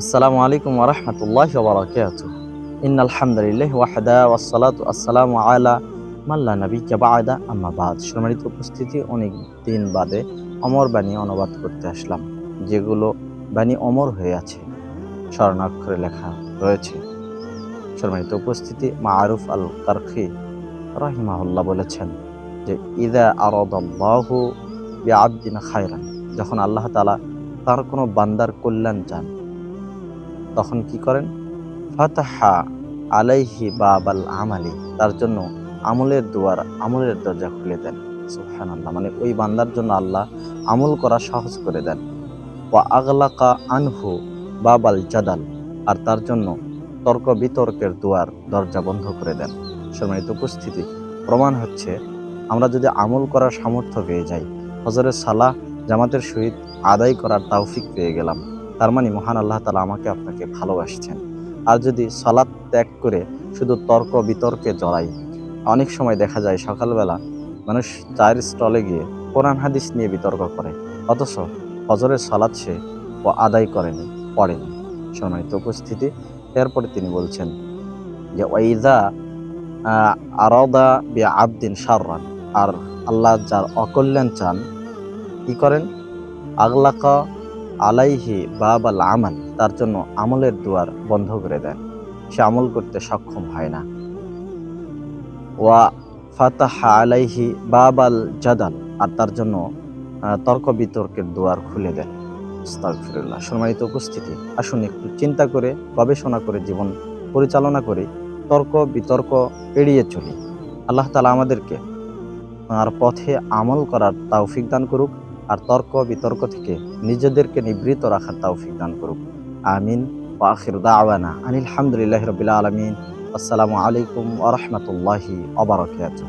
আসসালামু আলাইকুম ওরহমতুল্লাহ বারাকাত ইন আলহামদুলিল্লাহ ওয়াহদা ওয়াসসালাতু আসসালামু আলা মাল্লা নবী বাদা। আম্মা বাদ। সম্মানিত উপস্থিতি, অনেক দিন বাদে অমর বাণী অনুবাদ করতে আসলাম, যেগুলো বাণী অমর হয়ে আছে, স্বর্ণাক্ষরে লেখা রয়েছে। সম্মানিত উপস্থিতি মা আরুফ আল কারখি রাহিমাহুল্লাহ বলেছেন যে, ইদা আরদাল্লাহু বিআবদিন খায়রান। যখন আল্লাহ তাআলা তার কোনো বান্দার কল্যাণ চান তখন কি করেন? ফাতাহা আলাইহি বাবাল আমালি, তার জন্য আমলের দুয়ার, আমলের দরজা খুলে দেন। সুহান আল্লাহ মানে ওই বান্দার জন্য আল্লাহ আমল করা সহজ করে দেন। ও আগলাকা আনহু বাবাল জাদাল, আর তার জন্য তর্ক বিতর্কের দুয়ার, দরজা বন্ধ করে দেন। সম্মানিত উপস্থিতি, প্রমাণ হচ্ছে আমরা যদি আমল করার সামর্থ্য পেয়ে যাই হজরের সালাহ জামাতের সহিত আদায় করার তাওফিক পেয়ে গেলাম। তার মানে মহান আল্লাহ তালা আমাকে আপনাকে ভালোবাসছেন। আর যদি সালাদ ত্যাগ করে শুধু তর্ক বিতর্কে জড়াই, অনেক সময় দেখা যায় সকালবেলা মানুষ চায়ের স্টলে গিয়ে কোরআন হাদিস নিয়ে বিতর্ক করে, অথচ হজরের সালাদ সে ও আদায় করেনি পড়েনি সম্মানিত উপস্থিতি। এরপরে তিনি বলছেন যে ওয়াইদা আরদা বি আবদিন সাররান আর আল্লাহ যার অকল্যাণ চান, কি করেন? আগলাকা আলাইহি বাবাল আমাল, তার জন্য আমলের দুয়ার বন্ধ করে দেন। সে আমল করতে সক্ষম হয় না। ওয়া ফাতাহা আলাইহি বাবাল জাদাল, আর তার জন্য তর্ক বিতর্কের দুয়ার খুলে দেন। আস্তাগফিরুল্লাহ। সম্মানিত উপস্থিতি, আসুন একটু চিন্তা করে, গবেষণা করে, জীবন পরিচালনা করে, তর্ক বিতর্ক এড়িয়ে চলি। আল্লাহ তালা আমাদেরকে তাঁর পথে আমল করার তৌফিক দান করুক। আর তর্ক বিতর্ক থেকে নিজেদেরকে নিবৃত রাখার তৌফিক দান করুক। আমিন। ওয়া আখির দাওয়ানা আনিল হামদুলিল্লাহি রাব্বিল আলামিন। আসসালামু আলাইকুম ওয়া রাহমাতুল্লাহি ওয়া বারাকাতুহু।